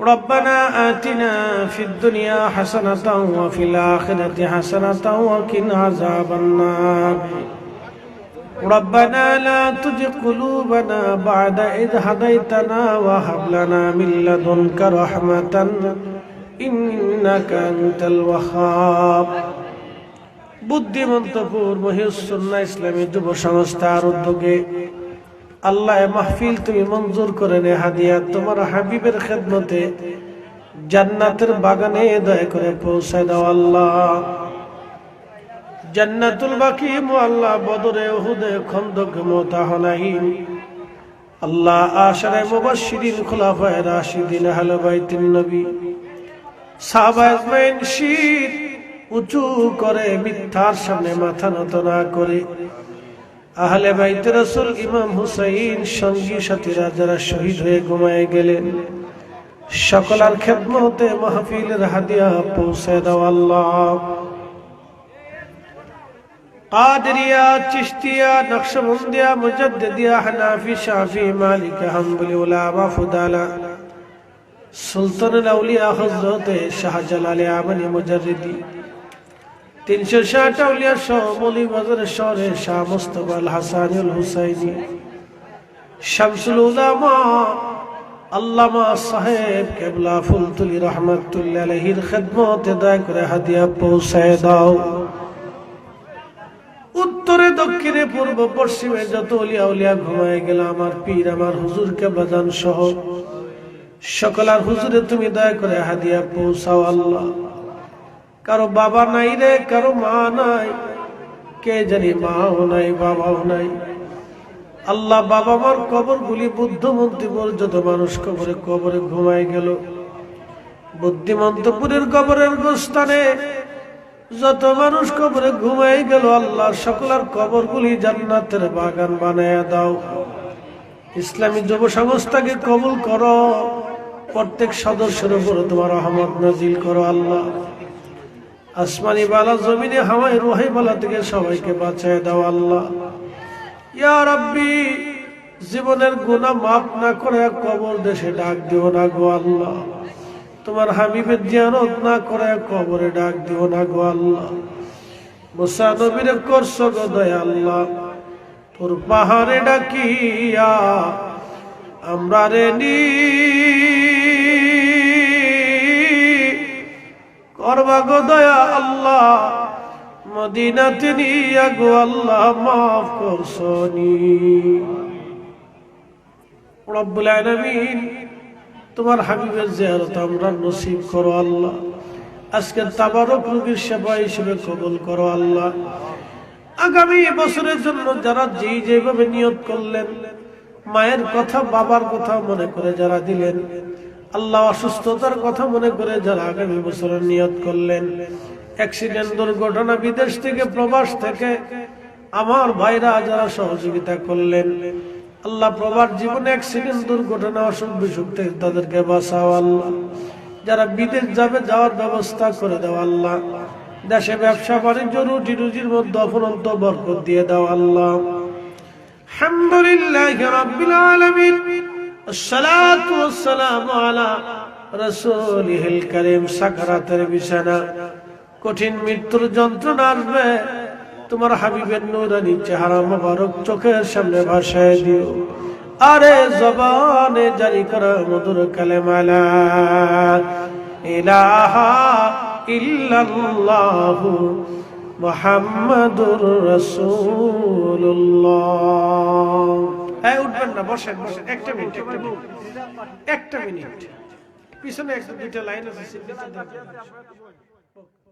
ربنا آتنا في الدنيا حسنة وفي الآخرة حسنة وقنا عذاب النار ربنا لا تزغ قلوبنا بعد إذ هديتنا وهب لنا من لدنك رحمة إنك أنت الوهاب বুদ্ধিমন্তপুর মহিউসুন্না ইসলামী যুব সংস্থার উদ্যোগে আল্লাহ মাহফিল তুমি মঞ্জুর করে নে হাদিয়া। তোমার হাবিবের খেদমতে জান্নাতের বাগানে দয়া করে পৌঁছায় দাও আল্লাহ। জান্নাতুল বাকি আল্লাহ বদরে উহুদে খন্দক মোতাহনাইন। আল্লাহ আশারে মুবাশশিরিন খুলাফায়ে রাশিদিন আহলে বাইতুন নবী। সাহাবা আজমাইন শীত উঁচু করে মিথ্যার সামনে মাথা নত না করে। আহলে বাইতে রসুল ইমাম হুসাইন সঙ্গী সাথীরা যারা শহীদ হয়ে ঘুমায় গেলেন সকলার খেদমতে মাহফিলের হাদিয়া পৌঁছে দাও আল্লাহ قادريا چشتيا نقشبنديا مجدديا حنافي شافي مالك حنبلي علماء فضالا সুলতান আউলিয়া হজরত শাহজালাল আমনি মুজারিদি তিনশো ষাট আউলিয়া সহ মলি বাজার শহরে শাহ মুস্তফা আল হাসানুল হুসাইনি, শামসুল উলামা, আল্লামা সাহেব কেবলা ফুলতুলি রহমতুল্লাহ আলহির খেদমতে দয়া করে হাদিয়া পৌঁছায় দাও। উত্তরে, দক্ষিণে, পূর্ব, পশ্চিমে যত অলিয়া উলিয়া ঘুমায় গেল আমার পীর, আমার হুজুর কেবলাদান সহ। সকলার হুজুরে তুমি দয়া করে হাদিয়া পৌঁছাও আল্লাহ। কারও বাবা নাই রে, কারও মা নাই। কে জানি মাও নাই, বাবাও নাই। আল্লাহ বাবা মার কবর গুলি বুদ্ধমন্ত্রী পর্যন্ত মানুষ কবরে কবরে ঘুমায় গেল। বুদ্ধিমন্তপুরের কবরের গোস্থানে যত মানুষ কবরে ঘুমাই গেল আল্লাহ সকলার কবর গুলি জান্নাতের বাগান বানায় দাও। ইসলামী যুব সংস্থাকে কবুল করো। প্রত্যেক সদস্যের উপর তোমার আহমদ নাজিল করো আল্লাহ। আসমানি বালা, জমিনে হাওয়াই রোহাই বালা থেকে সবাইকে বাঁচায় দাও আল্লাহ। ইয়া জীবনের গুণা মাফ না করে কবর দেশে ডাক দিও না গো আল্লাহ। তোমার হাবিবের জিয়ারত না করে কবরে ডাক দিও না গো আল্লাহ। মুসা নবীরে করছ গো দয়া আল্লাহ তোর পাহাড়ে ডাকিয়া আমরা রে নি করবা দয়া আল্লাহ। মদিনাতে নিয়া গো আল্লাহ মাফ করছনি রব্বুল আলামিন, তোমার হাবিবের জিয়ারত আমরা নসিব করো আল্লাহ। আজকে তাবারক রোগীর সেবা হিসেবে কবুল করো আল্লাহ। আগামী বছরের জন্য যারা যে যেভাবে নিয়ত করলেন, মায়ের কথা, বাবার কথা মনে করে যারা দিলেন আল্লাহ অসুস্থতার কথা মনে করে যারা আগামী বছরের নিয়ত করলেন। অ্যাক্সিডেন্ট দুর্ঘটনা, বিদেশ থেকে প্রবাস থেকে আমার ভাইরা যারা সহযোগিতা করলেন, আল্লাহ প্রবার জীবনে অ্যাক্সিডেন্ট দুর্ঘটনা অসুখ বিসুখ থেকে তাদেরকে বাঁচাও আল্লাহ। যারা বিদেশ যাবে, যাওয়ার ব্যবস্থা করে দাও আল্লাহ। দেশে ব্যবসা, বাণিজ্য রুটি রুজির মধ্যে অফরন্ত বরকত দিয়ে দাও আল্লাহ। আলহামদুলিল্লাহ الصلاة والسلام على رسوله الكريم সাকারাতের বিছানা কঠিন মৃত্যুর যন্ত্রণা আসবে তোমার হাবিবের নুরানি চেহারা মোবারক চোখের সামনে ভাসায় দিও আরে জবানে জারি করা মধুর কালেমালা ইলাহা ইল্লাল্লাহু মুহাম্মাদুর রাসূলুল্লাহ এই উঠবেন না, বসেন বসেন। একটা মিনিট একটা মিনিট। একটা মিনিট। পিছনে একটা, দুইটা লাইন আছে